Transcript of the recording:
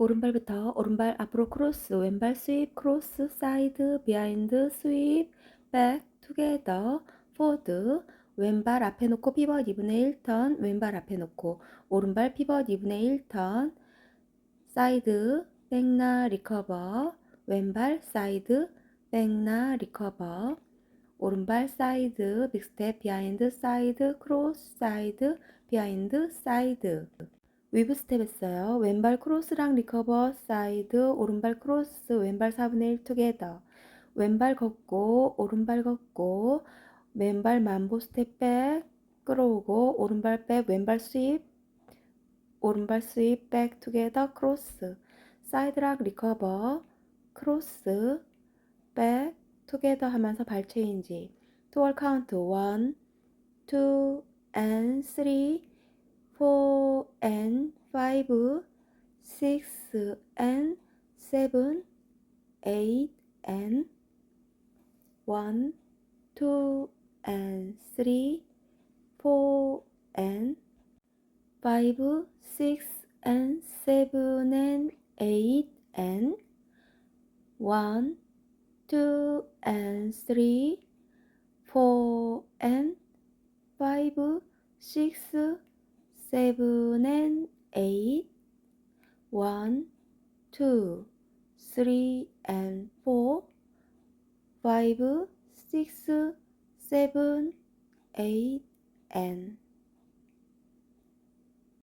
오른발부터 오른발 앞으로 크로스, 왼발 스윕, 크로스, 사이드, 비하인드, 스윕, 백, 투게더, 포드, 왼발 앞에 놓고 피벗 2분의 1턴, 왼발 앞에 놓고 오른발 피벗 2분의 1턴, 사이드, 백나 리커버, 왼발 사이드, 백나 리커버, 오른발 사이드, 빅스텝, 비하인드, 사이드, 크로스, 사이드, 비하인드, 사이드. 위브 스텝 했어요. 왼발 크로스랑 리커버, 사이드, 오른발 크로스, 왼발 4분의 1 투게더. 왼발 걷고, 오른발 걷고, 왼발 만보 스텝 백, 끌어오고, 오른발 백, 왼발 스윕, 오른발 스윕 백 투게더, 크로스. 사이드락 리커버, 크로스, 백, 투게더 하면서 발 체인지. 투월 카운트 1, 2, and 3, 4 and 5, 6 and 7, 8 and 1, 2 and 3, 4 and 5, 6 and 7 and 8 and 1, 2 and 3, 4 and 5, 6, 7 and 8, 1, 2, 3 and 4, 5, 6, 7, 8 and